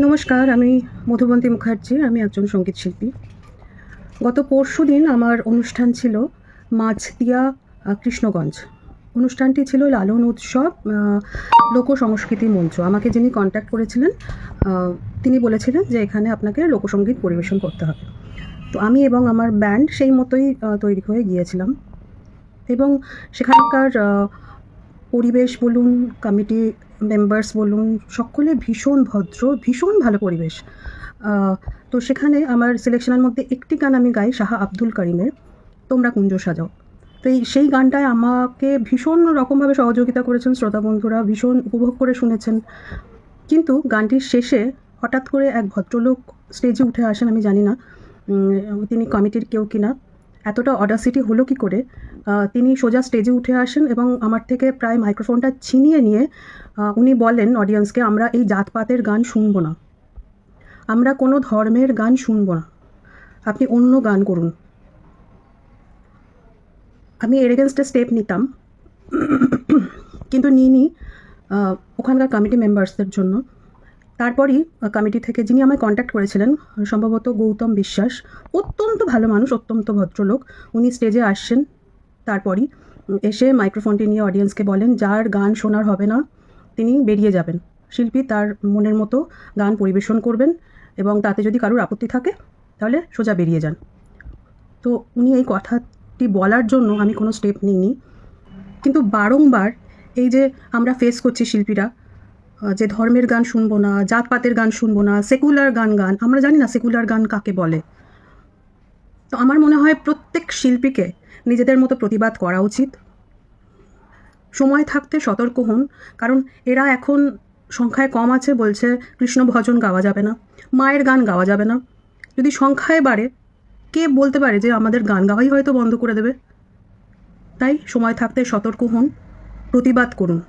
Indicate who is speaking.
Speaker 1: নমস্কার, আমি মধুবন্তী মুখার্জি, আমি একজন সংগীত শিল্পী। গত পরশু দিন আমার অনুষ্ঠান ছিল মাছদিয়া কৃষ্ণগঞ্জ। অনুষ্ঠানটি ছিল লালন উৎসব লোক সংস্কৃতি মঞ্চ। আমাকে যিনি কন্ট্যাক্ট করেছিলেন তিনি বলেছিলেন যে এখানে আপনাকে লোকসঙ্গীত পরিবেশন করতে হবে। তো আমি এবং আমার ব্যান্ড সেই মতোই তৈরি হয়ে গিয়েছিলাম। এবং সেখানকার পরিবেশ বলুন কমিটি মেম্বার্স বলুন, সকলে ভীষণ ভদ্র, ভীষণ ভালো পরিবেশ। তো সেখানে আমার সিলেকশনের মধ্যে একটি গান আমি গাই, শাহ আব্দুল করিমের, তোমরা কুঞ্জ সাজাও। তো এই সেই গানটায় আমাকে ভীষণ রকমভাবে সহযোগিতা করেছেন, শ্রোতা বন্ধুরা ভীষণ উপভোগ করে শুনেছেন। কিন্তু গানটির শেষে হঠাৎ করে এক ভদ্রলোক স্টেজে উঠে আসেন, আমি জানি না তিনি কমিটির কেউ কিনা। এতটা অডাসিটি হলো কি করে? তিনি সোজা স্টেজে উঠে আসেন এবং আমার থেকে প্রায় মাইক্রোফোনটা ছিনিয়ে নিয়ে উনি বলেন অডিয়েন্সকে আমরা এই জাতপাতের গান শুনব না। আমরা কোনো ধর্মের গান শুনব না। আপনি অন্য গান করুন। আমি এর এগেনস্টে স্টেপ নিতাম। কিন্তু নিইনি আহ, ওখানকার কমিটি মেম্বার্সদের জন্য। তারপরই কমিটি থেকে যিনি আমায় কন্ট্যাক্ট করেছিলেন, সম্ভবত গৌতম বিশ্বাস, অত্যন্ত ভালো মানুষ, অত্যন্ত ভদ্রলোক, উনি স্টেজে আসছেন। তারপরই এসে মাইক্রোফোনটি নিয়ে অডিয়েন্সকে বলেন, যার গান শোনার হবে না, তিনি বেরিয়ে যাবেন। শিল্পী তার মনের মতো গান পরিবেশন করবেন এবং তাতে যদি কারোর আপত্তি থাকে, তাহলে সোজা বেরিয়ে যান। তো উনি এই কথাটি বলার জন্য আমি কোনো স্টেপ নিইনি। কিন্তু বারংবার এই যে আমরা ফেস করছি শিল্পীরা যে ধর্মের গান শুনব না, জাতপাতের গান শুনব না সেকুলার গান গান, আমরা জানি না সেকুলার গান কাকে বলে। তো আমার মনে হয় প্রত্যেক শিল্পীকে নিজেদের মতো প্রতিবাদ করা উচিত। সময় থাকতে সতর্ক হন, কারণ এরা এখন সংখ্যায় কম আছে বলছে, কৃষ্ণ ভজন গাওয়া যাবে না, মায়ের গান গাওয়া যাবে না। যদি সংখ্যায় বাড়ে, কে বলতে পারে যে আমাদের গান গাওয়াই হয়তো বন্ধ করে দেবে? তাই সময় থাকতে সতর্ক হন, প্রতিবাদ করুন।